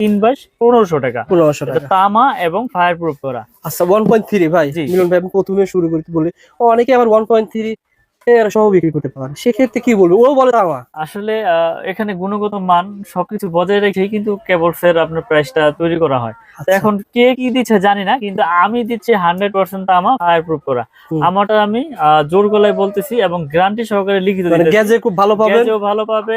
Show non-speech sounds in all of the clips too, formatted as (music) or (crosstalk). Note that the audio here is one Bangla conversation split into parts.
তিন বাইশ পনেরোশো টাকা। পনেরোশো টাকা। তামা এবং ফায়ার প্রুফ করা। আচ্ছা ওয়ান পয়েন্ট থ্রি ভাই। মিলন ভাই আমি প্রথমে শুরু করতে বলি। অনেকে আবার ওয়ান পয়েন্ট থ্রি সহ বিক্রি করতে পারে সেক্ষেত্রে কি বলব? ও বলে তামা। আসলে এখানে গুণগত মান সবকিছু বজায় রেখেই কিন্তু কেবলস এর আপনার প্রাইসটা তৈরি করা হয়। আচ্ছা। এখন কে কি দিচ্ছে জানি না কিন্তু আমি দিচ্ছি হান্ড্রেড পার্সেন্ট তামা ফায়ার প্রুফ করা। আমারটা আমি জোর গলায় বলতেছি এবং গ্যারান্টি সহকারে লিখিত মানে। গ্যাজে খুব ভালো গ্যাজও ভালো পাবে।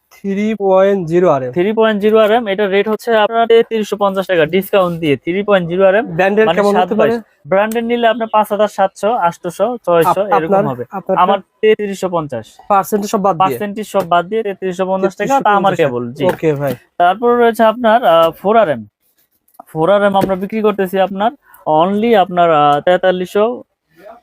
three point zero R M three point zero R M rate হচ্ছে আপনার তিরিশশো পঞ্চাশ টাকা ডিসকাউন্ট দিয়ে three point zero R M ব্র্যান্ডের কেমন হতে পারে? ব্র্যান্ডের নিলে আপনার পাঁচ হাজার সাতশো আটশোশো ছয়শো এরকম হবে। আমার তেত্রিশশো পঞ্চাশ। পার্সেন্টেজ সব বাদ পার্সেন্টেজ সব বাদ দিয়ে তেত্রিশশো পঞ্চাশ টাকা তা আমার কেবল ওকে ভাই। তারপর রয়েছে আপনার four R M four R M আমরা বিক্রি করতেছি আপনার অনলি আপনার তেতাল্লিশশো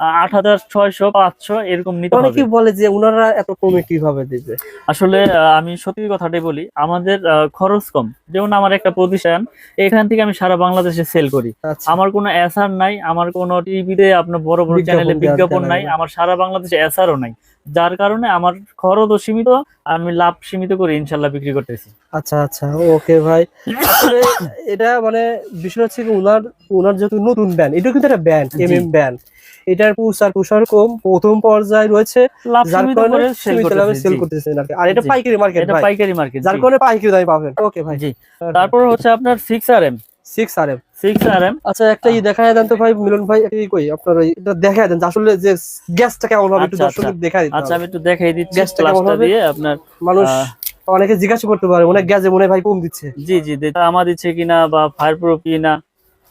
আট হাজার ছয়শো পাঁচশো এরকম নিতে অনেকেই বলে যে ওনারা এত কমে কীভাবে দিবে? আসলে আহ, আমি সত্যি কথাটাই বলি আমাদের খরচ কম। যেমন আমার একটা প্রতিষ্ঠান এখান থেকে আমি সারা বাংলাদেশে সেল করি। আচ্ছা। আমার কোনো এসআর নাই আমার কোনো টিভিতে আপনার বড় বড় চ্যানেলে বিজ্ঞাপন নাই। আমার সারা বাংলাদেশে এসআরও নাই। যার কারণে আমার খরচও সীমিত আমি লাভ সীমিত করে ইনশাল্লাহ বিক্রি করতেছি। আচ্ছা আচ্ছা ওকে ভাই। আসলে এটা মানে বিষয় হচ্ছে ওনার ওনার যেহেতু নতুন ব্যান্ড এটা কিন্তু একটা ব্যান্ড। এম এম ব্যান্ড এটার প্রসার প্রসার কম প্রথম পর্যায়ে রয়েছে যার কারণে সীমিত লাভে সেল করতেছেন আর আর এটা। পাইকারি মার্কেট এটা পাইকারি মার্কেট যার কারণে পাইকারি দামে পাবেন ওকে ভাই। জি। তারপর হচ্ছে আপনার six R M six R M six R M আচ্ছা একটা ই দেখায় দেন তো ভাই মিলন ভাই এই কই আপনার ওই এটা দেখায় দেন আসলে যে গ্যাসটা কেমন হবে একটু আচ্ছা, দর্শকদের দেখায় আচ্ছা আমি একটু দেখাই দিচ্ছি গ্যাসটা কেমন হবে? দিয়ে আপনার মানুষ অনেকে জিজ্ঞাসা করতে পারে অনেক গ্যাসে মনে হয় ভাই কম দিচ্ছে। জি জি আমার দিচ্ছে কিনা বা ফায়ার প্রুফ কিনা।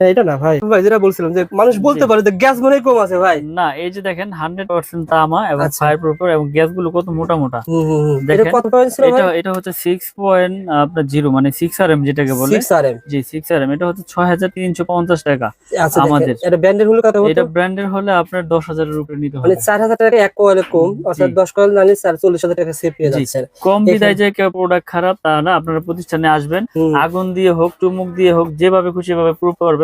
এটা না ভাই। ভাই যেটা বলছিলাম যে মানুষ বলতে পারে যে গ্যাস মনে কম আছে ভাই। না এই যে দেখেন হান্ড্রেড পার্সেন্ট তামা এবং আচ্ছা। ফায়ার প্রুফ এবং গ্যাসগুলো কত মোটা মোটা। এটা দেখেন, হচ্ছে সিক্স পয়েন্ট আপনার জিরো মানে সিক্স আর এম যেটাকে বলে। 6 RM জি সিক্স আর এম এটা হচ্ছে ছয় হাজার তিনশো পঞ্চাশ টাকা আচ্ছা আমাদের। এটা ব্র্যান্ডের হলো কত এটা ব্র্যান্ডের হলে আপনার দশ হাজারের উপরে নিতে মানে হবে 4000 টাকা এক কয়েলে কম অর্থাৎ। 10 কয়েল নালে 44000 টাকা সেভ পেয়ে কম বিদায় যে কেউ প্রোডাক্ট খারাপ তা না আপনারা প্রতিষ্ঠানে আসবেন। আগুন দিয়ে হোক চুমুক দিয়ে হোক যেভাবে খুশি ভাবে প্রুফ করবেন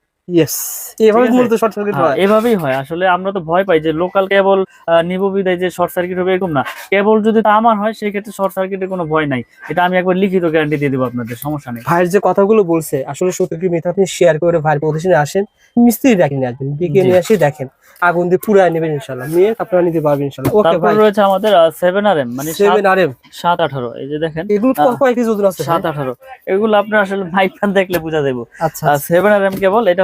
ইয়েস এভাবে মূলত শর্ট সার্কিট হ্যাঁ, এভাবেই আসলে আমরা তো ভয় পাই যে লোকাল কেবল নিব বিদায় যে শর্ট সার্কিট হবে এরকম না। কেবল যদি তামার হয় সেই ক্ষেত্রে শর্ট সার্কিটের কোনো ভয় নাই। এটা আমি একবার লিখিত গ্যারান্টি দিয়ে দেবো আপনাদের সমস্যা নেই। ভাইয়ের যে কথাগুলো বলছে আসলে সত্য কি মিথ্যা আপনি শেয়ার করে ভাইয়ের প্রতিষ্ঠানে আসেন মিস্ত্রি ডাকি নিয়ে আসবেন বিকে নিয়ে আসি দেখেন আগুন দিয়ে পুরাই নেবেন ইনশাল্লাহ নিয়ে আপনারা নিতে পারবেন ইনশাল্লাহ ওকে ভাই রয়েছে আমাদের সেভেন আর মানে সেভেন আর এম সাত আঠারো এই যে দেখেন। এগুলো তো আহ, কেজি ওজন আছে সাত আঠারো। এগুলো আপনার আসলে (laughs) মাইক দেখলে বোঝা যাব আচ্ছা কেবল এটা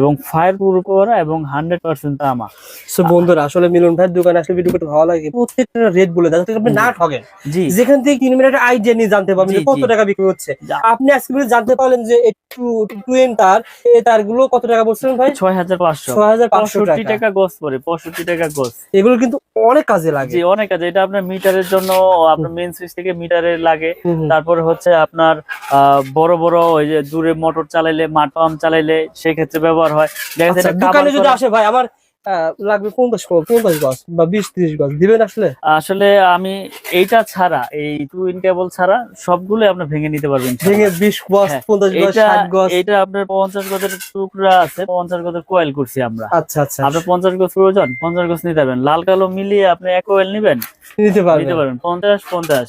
এবং ফায়ার প্রুফ করা এবং হান্ড্রেড পার্সেন্ট তামা। So বন্ধুরা আসলে মিলন ভাইয়ের দোকানে আসলে ভিডিও করতে ভালো লাগে। প্রত্যেকটা রেট বলে দেয় আপনি না ঠকেন জি। যেখান থেকে কিনবেন একটা আইডিয়া নিয়ে জানতে পারবেন কত টাকা বিক্রি হচ্ছে। আপনি আজকে জানতে পারলেন যে একটু টুয়েন তার এই তারগুলো কত টাকা বলছিলেন ভাই? ছয় হাজার পাঁচশো ছয় হাজার পাঁচশো টাকা পরে পঁয়ষট্টি টাকা গোস। এগুলো কিন্তু অনেক কাজে লাগে। জি অনেক আছে এটা আপনার মিটারের জন্য আপনার মেন সুইচ থেকে মিটারে লাগে। তারপরে হচ্ছে আপনার আহ, বড় বড় ওই যে দূরে মোটর চালাইলে মাঠ পাম্প চালাইলে সেই ক্ষেত্রে ব্যবহার হয়। দেখা আচ্ছা, যাচ্ছে দোকানে যদি আসে ভাই আমার লাগবে পঞ্চাশ পঞ্চাশ গজ বা বিশ ত্রিশ গজ দিবেন আসলে? আসলে আমি এইটা ছাড়া এই কেবল ছাড়া সবগুলো আপনি ভেঙে নিতে পারবেন ভেঙে বিশ গজ হ্যাঁ, পঞ্চাশ গজ এটা গজ। এটা আপনার পঞ্চাশ গজের টুকরা আছে পঞ্চাশ গজের কোয়েল করছি আমরা। আচ্ছা আচ্ছা। আপনার পঞ্চাশ গজ প্রয়োজন পঞ্চাশ গজ নিতে পারবেন। লাল কালো মিলিয়ে আপনি এক কোয়েল নিবেন। নিতে নিতে পারবেন পঞ্চাশ পঞ্চাশ।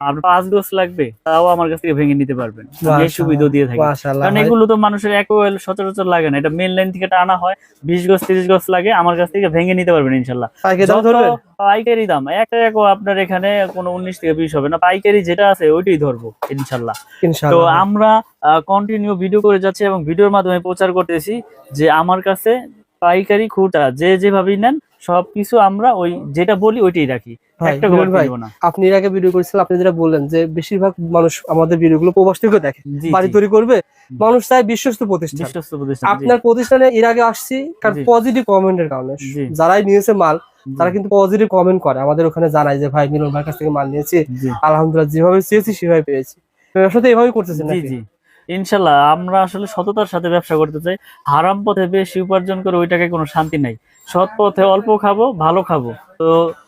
আপনার পাঁচ লাগবে তাও আমার কাছ থেকে ভেঙে নিতে পারবেন। এই সুবিধা দিয়ে থাকি। কারণ এগুলো তো মানুষের এক ওয়েল সচরাচর লাগে না। এটা মেন লাইন থেকে টানা হয় বিশ তিরিশ লাগে আমার কাছ থেকে ভেঙে নিতে পারবেন ইনশাল্লাহ পাইকারি দাম এক আপনার এখানে কোনো উনিশ থেকে বিশ হবে না। পাইকারি যেটা আছে ওইটাই ধরবো ইনশাল্লাহ তো আমরা কন্টিনিউ ভিডিও করে যাচ্ছি এবং ভিডিওর মাধ্যমে প্রচার করতেছি যে আমার কাছে পাইকারি খুঁটা যে যেভাবেই নেন সবকিছু আমরা ওই যেটা বলি ওইটাই রাখি। ভাই, একটা মিলন কিনবো না। আপনি এর আগে ভিডিও করেছিলেন আপনি যেটা বললেন যে বেশিরভাগ মানুষ আমাদের ভিডিওগুলো প্রবাস থেকে দেখে। বাড়ি তৈরি করবে মানুষ চায় বিশ্বস্ত প্রতিষ্ঠান। বিশ্বস্ত প্রতিষ্ঠান আপনার প্রতিষ্ঠানে এর আগে আসছি কারণ। পজিটিভ কমেন্টের কারণে। যারাই নিয়েছে মাল তারা কিন্তু পজিটিভ কমেন্ট করে। আমাদের ওখানে জানায় যে ভাই মিলন ভাইয়ের কাছ থেকে মাল নিয়েছি। আলহামদুলিল্লাহ যেভাবে চেয়েছি সেভাবে পেয়েছি। ব্যবসা তো এভাবেই করতেছেন জি জি। ইনশাল্লাহ আমরা আসলে সততার সাথে ব্যবসা করতে চাই। হারাম পথে বেশি উপার্জন করে ওইটাকে কোনো শান্তি নাই। সৎ পথে অল্প খাব, ভালো খাব। তো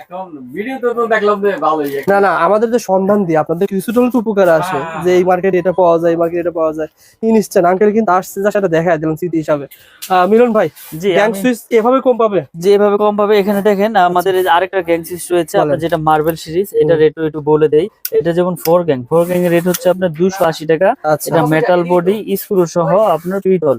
এখন ভিডিওতে তো দেখলাম যে ভালোই না না আমাদের যে সন্ধান দিয়ে আপনাদের কিছুটা উপকার আসে হ্যাঁ। যে এই মার্কেটে এটা পাওয়া যায় মার্কেটে এটা পাওয়া যায়। আঙ্কেল কিন্তু আসছে যার সাথে দেখা দিলাম স্মৃতি হিসাবে। মিলন ভাই জি গ্যাং সুইচ এভাবে কম পাবে? যে এভাবে কম পাবে। এখানে দেখেন আমাদের আরেকটা গ্যাং সিরিজ রয়েছে। আপনার যেটা মার্বেল সিরিজ এটা রেট একটু বলে দেই। এটা যেমন ফোর গ্যাং ফোর গ্যাং এর রেট হচ্ছে আপনার দুশো আশি টাকা। আচ্ছা। এটা মেটাল বডি স্ক্রু সহ আপনার আচ্ছা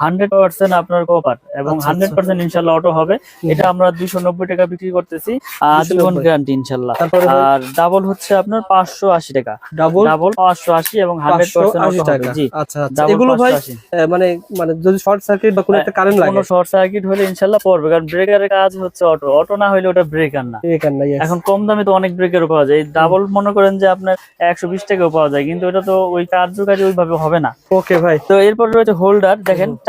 হান্ড্রেড পার্সেন্ট আপনার কপার এবং আচ্ছা, হান্ড্রেড পার্সেন্ট ইনশাল্লাহ অটো হবে। এটা আমরা দুইশো নব্বই টাকা বিক্রি করতেছি আজীবন 290 গ্যারান্টি ইনশাল্লাহ। আর ডাবল হচ্ছে আপনার পাঁচশো আশি টাকা। ডাবল ডাবল পাঁচশো আশি এবং হান্ড্রেড পার্সেন্ট টাকা। জি। আচ্ছা আচ্ছা। এগুলো ভাই আহ, মানে মানে যদি শর্ট সার্কিট বা কোনো একটা কারেন্ট লাগে? কোনো শর্ট সার্কিট হলে ইনশাল্লাহ পড়বে কারণ ব্রেকারের কাজ হচ্ছে অটো অটো না হলে ওটা ব্রেকার না। এখান কম দামে তো অনেক ব্রেকারও পাওয়া যায়। ডাবল মনে করেন যে আপনার একশো বিশ টাকাও পাওয়া যায় কিন্তু এটা তো ওই কার্যকারী ওইভাবে হবে না। ওকে ভাই। তো এরপর রয়েছে হোল্ডার দেখেন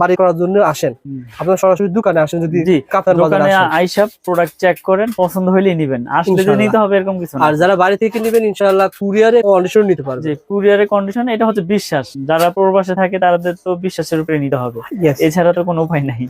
বাড়ি করার জন্য আসেন। আপনার সরাসরি দোকানে আসেন যদি কাতার বাজার আসেন। আইসা প্রোডাক্ট চেক করেন পছন্দ হইলে নিবেন। আসলে যদি নিতে হবে এরকম কিছু আর যারা বাড়ি থেকে নেবেন ইনশাআল্লাহ কুরিয়ারে কন্ডিশন নিতে পারবে। যে কুরিয়ারে কন্ডিশন এটা হচ্ছে বিশ্বাস। যারা প্রবাসে থাকে তাদের তো বিশ্বাসের উপরে নিতে হবে। এছাড়া তো কোনো উপায় নাই।